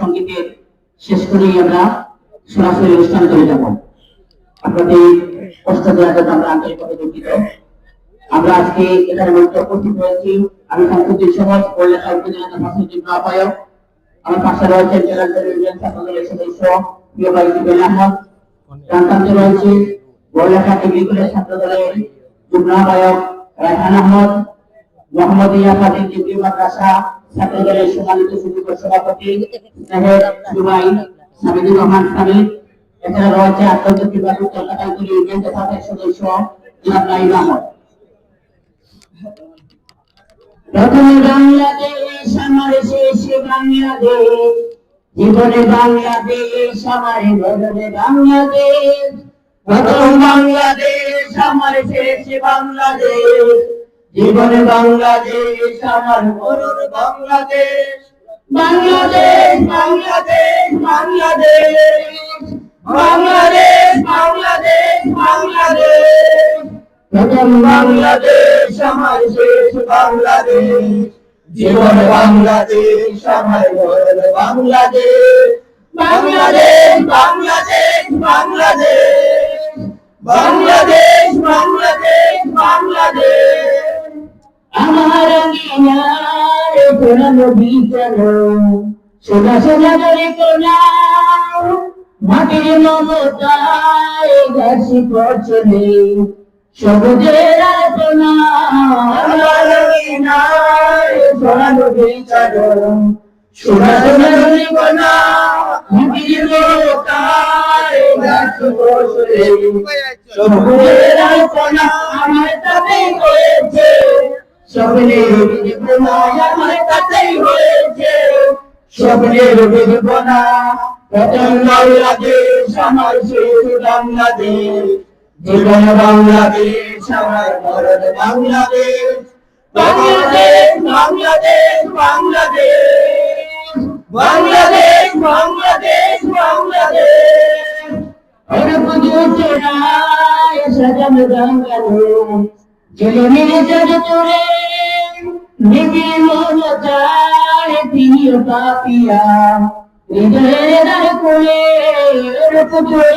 সঙ্গীতের শেষ করেই আমরা সরাসরি অনুষ্ঠান চলে যাব। আপনাদের কষ্ট আমরা আজকে এখানে মধ্যে উপস্থিত হয়েছি আমি সংসদীয় সমাজ পরিলেখা উপজেলা ভাষণের আহ্বায়ক আমার পাশে রয়েছেন জেলা ইউনিয়ন সদস্য প্রিয় ভাই আহমদ। প্রান্তান্তে রয়েছে পরিলেখা ডিগ্রি কলেজ ছাত্র দলের রায়হান আহমদ মোহাম্মদিয়া ফাতিল ডিগ্রি মাদ্রাসা ছাত্র সম্মানিত সুযোগ্য সভাপতি সাহেব জুবাই সাবিদুর রহমান সামিদ এছাড়া রয়েছে আন্তর্জাতিক বিভাগ কলকাতা ইউনিয়ন জাতীয় সদস্য জনাব নাইম আহমদ। প্রথমে বাংলাদেশ, আমার শেষ বাংলাদেশ। জীবনে বাংলাদেশ, আমার গর্বে বাংলাদেশ। প্রথম বাংলাদেশ, আমার শেষ বাংলাদেশ। জীবনে বাংলাদেশ, আমার গর্ব বাংলাদেশ। বাংলাদেশ বাংলাদেশ বাংলাদেশ। বাংলাদেশ বাংলাদেশ বাংলাদেশ। প্রথম বাংলাদেশ, আমার শেষ বাংলাদেশ। জীবন বাংলাদেশ আমার গর্ব বাংলাদেশ। বাংলাদেশ বাংলাদেশ বাংলাদেশ। বাংলাদেশ বাংলাদেশ বাংলাদেশ। আমার আঙ্গিনার পুরানো বিচরণ সোনা সোনা ধরে কোনা মাটির মমতায় গাছি পছনে সবুজের আলপনা আমার তাতেই হয়েছে স্বপ্নের বিপনায় আমার তাতেই হয়েছে স্বপ্নের বিপনা প্রথম বাংলাদেশ আমার জীবন বাংলাদেশ, আমার ভারত বাংলাদেশ। বাংলাদেশ বাংলাদেশ বাংলাদেশ। বাংলাদেশ বাংলাদেশ। বাংলাদেশ ওরে বুঝুর চোরাই সাজান জঙ্গলে জলনের জল চোরে নিবি পাপিয়া নিজের দার কোলে ওরে বুঝুর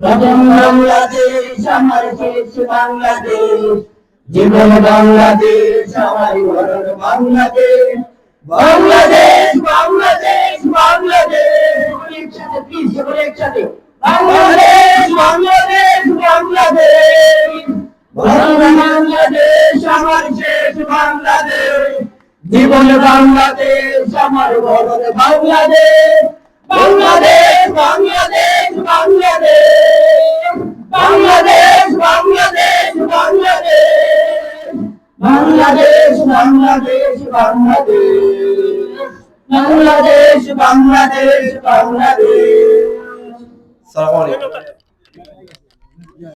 বাংলাদেশ, আমার শেষ বাংলাদেশ। জীবন বাংলাদেশ, আমার মরণ বাংলাদেশ। বাংলাদেশ বাংলাদেশ বাংলাদেশ। একসাথে প্লিজ সকলে একসাথে। বাংলাদেশ বাংলাদেশ বাংলাদেশ। বাংলাদেশ, আমার শেষ বাংলাদেশ। জীবন বাংলাদেশ, আমার বড় বাংলাদেশ। বাংলাদেশ বাংলাদেশ বাংলাদেশ। বাংলাদেশ বাংলাদেশ বাংলাদেশ বাংলাদেশ বাংলাদেশ বাংলাদেশ বাংলাদেশ বাংলাদেশ। বাংলাদেশ সালাম আলাইকুম।